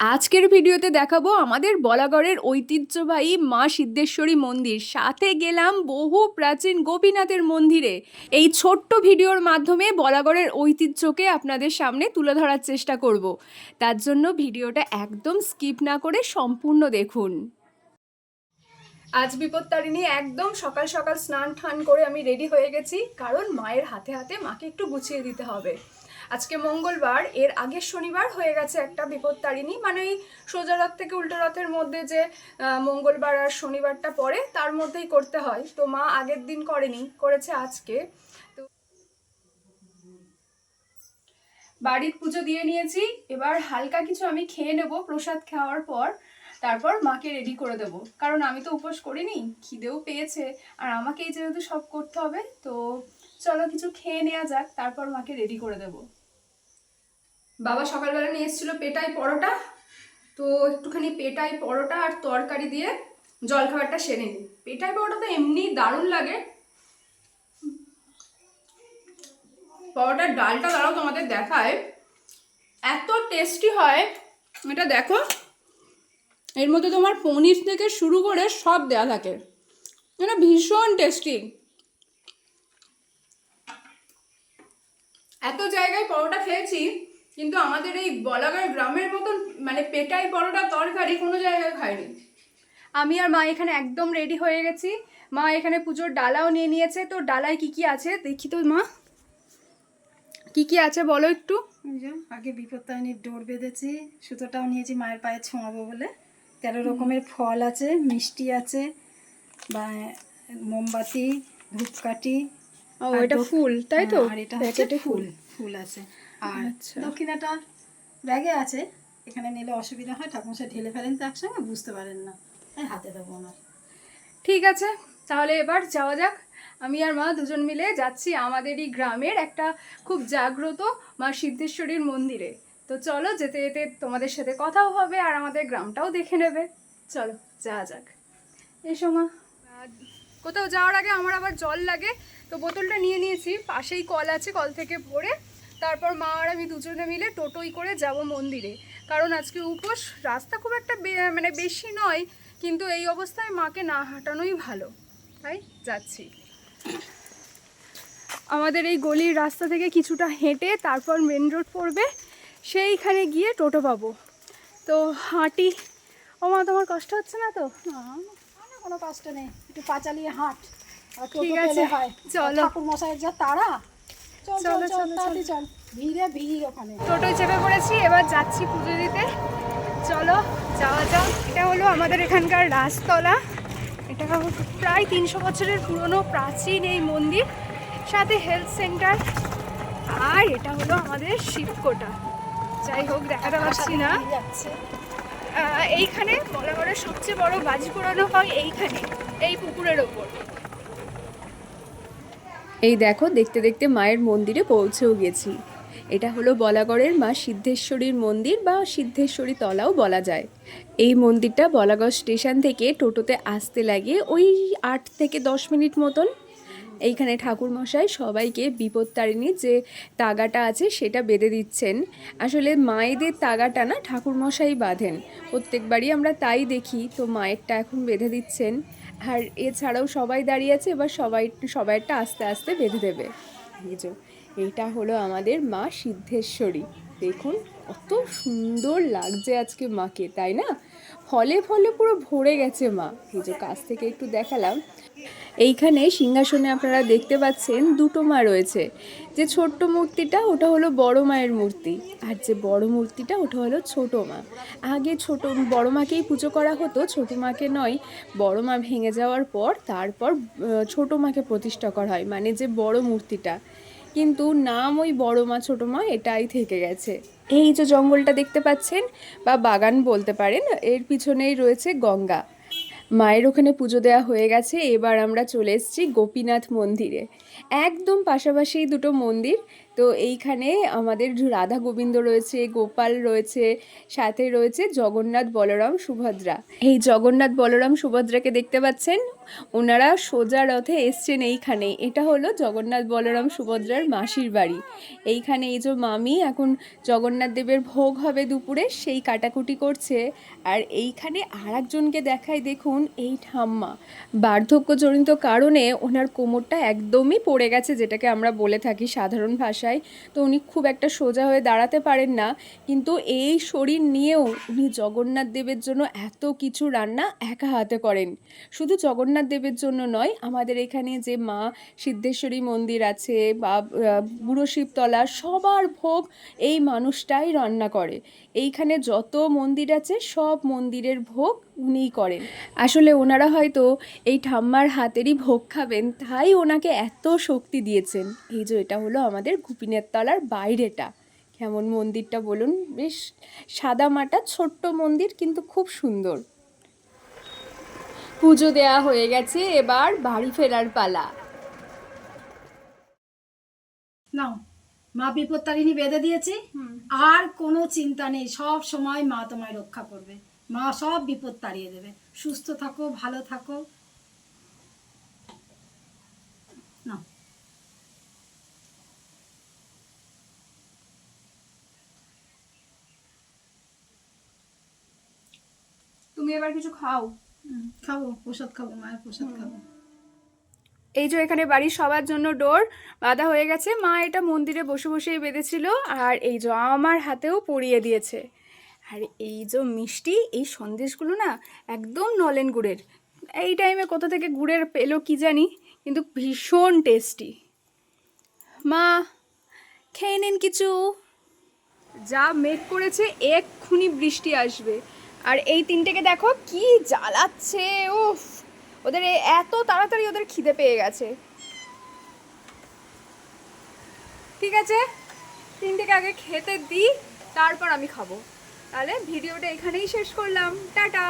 আজকের ভিডিওতে দেখাবো আমাদের বলাগড়ের ঐতিহ্যবাহী মা সিদ্ধেশ্বরী মন্দির। সাথে গেলাম বহু প্রাচীন গোপীনাথের মন্দিরে। এই ছোট্ট ভিডিওর মাধ্যমে বলাগড়ের ঐতিহ্যকে আপনাদের সামনে তুলে ধরার চেষ্টা করব। তার জন্য ভিডিওটা একদম স্কিপ না করে সম্পূর্ণ দেখুন। আজ বিপত্তারিণী একদম সকাল সকাল স্নান টান করে আমি রেডি হয়ে গেছি। কারণ মায়ের হাতে হাতে মাকে একটু গুছিয়ে দিতে হবে। আজকে মঙ্গলবার, এর আগের শনিবার হয়ে গেছে একটা বিপত্তারিণী। মানে এই সোজা রথ থেকে উল্টো রথের মধ্যে যে মঙ্গলবার আর শনিবারটা পড়ে, তার মধ্যেই করতে হয়। তো মা আগের দিন করেনি, করেছে আজকে। তো বাড়ির পুজো দিয়ে নিয়েছি। এবার হালকা কিছু আমি খেয়ে নেব প্রসাদ খাওয়ার পর। তারপর মাকে রেডি করে দেব। কারণ আমি তো উপোস করিনি, খিদেও পেয়েছে। আর আমাকেই যেহেতু সব করতে হবে, তো চলো কিছু খেয়ে নেওয়া যাক, তারপর মাকে রেডি করে দেব। বাবা সকালবেলা নিয়ে এসেছিল পেটাই পরোটা, তো একটুখানি পেটাই পরোটা আর তরকারি দিয়ে জলখাবারটা সেরে নিই। পেটাই পরোটা তো এমনি দারুণ লাগে। পরোটার ডালটা দাঁড়াও তোমাদের দেখায়। এত টেস্টি হয়। এটা দেখো। এর মধ্যে তোমার পনির থেকে শুরু করে সব দেওয়া থাকে। এটা ভীষণ টেস্টি এত জায়গায় পরোটা খেয়েছি কিন্তু আমাদের এই বলাগার গ্রামের মতন মানে পেটাই পরোটা তরকারি কোনো জায়গায় খাইনি। আমি আর মা এখানে একদম রেডি হয়ে গেছি। মা এখানে পুজোর ডালাও নিয়ে নিয়েছে। তো ডালায় কি কি আছে দেখি তো মা। কি কি আছে বলো একটু। আগে বিপত্তায়নীর ডোর বেঁধেছি সুতোটাও নিয়েছি মায়ের পায়ে ছোঁয়াবো বলে। তেরো রকমের ফল আছে মিষ্টি আছে বা মোমবাতি ধূপকাঠি ও এটা ফুল তাই তো? হ্যাঁ, আর এটা হচ্ছে প্যাকেটে ফুল। ফুল। আছে। আর আচ্ছা। দক্ষিণাটা ব্যাগে আছে। এখানে নিলে অসুবিধা হয় ঠাকুমশাই ঢেলে ফেলেন তো একসঙ্গে বুঝতে পারেন না। তাই হাতে দেবো ওনার। ঠিক আছে তাহলে এবার যাওয়া যাক। আমি আর মা দুজন মিলে যাচ্ছি আমাদেরই গ্রামের একটা খুব জাগ্রত মা সিদ্ধেশ্বরীর মন্দিরে। তো চলো যেতে যেতে তোমাদের সাথে কথাও হবে আর আমাদের গ্রামটাও দেখে নেবে। চলো যাওয়া যাক। এসো মা। আর কোথাও যাওয়ার আগে আমার আবার জল লাগে। তো বোতলটা নিয়ে নিয়েছি, পাশেই কল আছে, কল থেকে ভরে। তারপর মা আর আমি দুজনে মিলে টোটোই করে যাব মন্দিরে। কারণ আজকে উপোস, রাস্তা খুব একটা মানে বেশি নয়, কিন্তু এই অবস্থায় মাকে না হাঁটানোই ভালো। তাই যাচ্ছি। আমাদের এই গলির রাস্তা থেকে কিছুটা হেঁটে তারপর মেন রোড পড়বে। সেইখানে গিয়ে টোটো পাবো। তো হাঁটি। ও মা, তোমার কষ্ট হচ্ছে না তো? কোনো কষ্ট নেই। একটু পা চালিয়ে হাঁট। আর ঠিক আছে, হয়। চলো। ঠাকুর মশাইয়ের যা তারা চল চল চলো, চল ভিড়ে ভিড় ওখানে। টোটোয় চেপে পড়েছি এবার যাচ্ছি পুজো দিতে। চলো যাওয়া যাক। এটা হলো আমাদের এখানকার রাজতলা এটা প্রায় তিনশো বছরের পুরনো প্রাচীন এই মন্দির। সাথে হেলথ সেন্টার। আর এটা হলো আমাদের শিবকোটা। যাই হোক দেখাতে পারছি না। এইখানে বরাবরের সবচেয়ে বড় বাজি পোড়ানো হয় এইখানে, এই পুকুরের ওপর। এই দেখো, দেখতে দেখতে মায়ের মন্দিরে পৌঁছেও গেছি। এটা হলো বলাগড়ের মা সিদ্ধেশ্বরীর মন্দির বা সিদ্ধেশ্বরী তলাও বলা যায়। এই মন্দিরটা বলাগড় স্টেশন থেকে টোটোতে আসতে লাগে ওই আট থেকে দশ মিনিট মতন। এইখানে ঠাকুরমশাই সবাইকে বিপত্তারিণী যে তাগাটা আছে সেটা বেঁধে দিচ্ছেন। আসলে মায়েদের তাগাটা না ঠাকুরমশাই বাঁধেন। প্রত্যেকবারই আমরা তাই দেখি, তো মায়েরটা এখন বেঁধে দিচ্ছেন। আর এছাড়াও সবাই দাঁড়িয়ে আছে, এবার সবাই, সবাইটা আস্তে আস্তে বেঁধে দেবে। এইটা হলো আমাদের মা সিদ্ধেশ্বরী। দেখুন কত সুন্দর লাগছে আজকে মাকে, তাই না? ফলে ফলে পুরো ভরে গেছে মা। এই যে কাছ থেকে একটু দেখালাম। এইখানে সিংহাসনে আপনারা দেখতে পাচ্ছেন দুটো মা রয়েছে। যে ছোট্ট মূর্তিটা, ওটা হলো বড় মায়ের মূর্তি। আর যে বড় মূর্তিটা, ওটা হলো ছোট মা। আগে ছোট, বড় মাকেই পুজো করা হতো, ছোট মাকে নয়। বড় মা ভেঙে যাওয়ার পর, তারপর ছোট মাকে প্রতিষ্ঠা করা হয়। মানে যে বড় মূর্তিটা। কিন্তু নাম ওই বড় মা, ছোট মা, এটাই থেকে গেছে। এই যে জঙ্গলটা দেখতে পাচ্ছেন বা বাগান বলতে পারেন, এর পিছনেই রয়েছে গঙ্গা। মায়ের ওখানে পুজো দেওয়া হয়ে গেছে, এবার আমরা চলে এসেছি গোপীনাথ মন্দিরে। একদম পাশাপাশি দুটো মন্দির তো এইখানে আমাদের রাধা গোবিন্দ রয়েছে, গোপাল রয়েছে, সাথে রয়েছে জগন্নাথ বলরাম সুভদ্রা। এই জগন্নাথ বলরাম সুভদ্রাকে দেখতে পাচ্ছেন? ওনারা সোজা রথে এসছেন এইখানে। এটা হলো জগন্নাথ বলরাম সুভদ্রার মাসির বাড়ি। এইখানে এই যে মামি, এখন জগন্নাথ দেবের ভোগ হবে দুপুরে, সেই কাটাকুটি করছে। আর এইখানে আর একজনকে দেখাই দেখুন, এই ঠাম্মা। বার্ধক্যজনিত কারণে ওনার কোমরটা একদমই পড়ে গেছে, যেটাকে আমরা বলে থাকি সাধারণ ভাষায় তো উনি খুব একটা সোজা হয়ে দাঁড়াতে পারেন না। কিন্তু এই শরীর নিয়েও উনি জগন্নাথ দেবের জন্য এত কিছু রান্না একা হাতে করেন। শুধু জগন্নাথ দেবের জন্য নয়, আমাদের এখানে যে মা সিদ্ধেশ্বরী মন্দির আছে বা বুড়ো শিবতলা, সবার ভোগ এই মানুষটাই রান্না করে। এইখানে যত মন্দির আছে, সব মন্দিরের ভোগ উনিই করেন। আসলে ওনারা হয়তো এই ঠাম্মার হাতেরই ভোগ খাবেন, তাই ওনাকে এত শক্তি দিয়েছেন। এই যে এটা হলো আমাদের গুপিনের তলার বাইরেটা। কেমন মন্দিরটা বলুন? বেশ সাদা মাটা ছোট্ট মন্দির কিন্তু খুব সুন্দর। পুজো দেয়া হয়ে গেছে এবার বাড়ি ফেরার পালা। নাও মা বিপত্তারিণী বেঁধে দিয়েছি। আর কোনো চিন্তা নেই সব সময় মা তোমায় রক্ষা করবে। মা সব বিপদ তাড়িয়ে দেবে। সুস্থ থাকো ভালো থাকো। তুমি এবার কিছু খাও। খাব প্রসাদ খাব মায়ের প্রসাদ খাব। এই যে এখানে বাড়ির সবার জন্য ডোর বাঁধা হয়ে গেছে। মা এটা মন্দিরে বসে বসেই বেঁধেছিল আর এই যে আমার হাতেও পরিয়ে দিয়েছে। আর এই যে মিষ্টি এই সন্দেশগুলো না একদম নলেন গুড়ের। এই টাইমে কোথা থেকে গুড়ের পেল কি জানি কিন্তু ভীষণ টেস্টি মা খেয়ে নিন কিছু। যা মেঘ করেছে এক্ষুনি বৃষ্টি আসবে। আর এই তিনটেকে দেখো কি জ্বালাচ্ছে, উফ। ওদের এত তাড়াতাড়ি ওদের খিদে পেয়ে গেছে। ঠিক আছে? তিনটেকে আগে খেতে দিই, তারপর আমি খাব। তাহলে ভিডিওটা এখানেই শেষ করলাম। টাটা!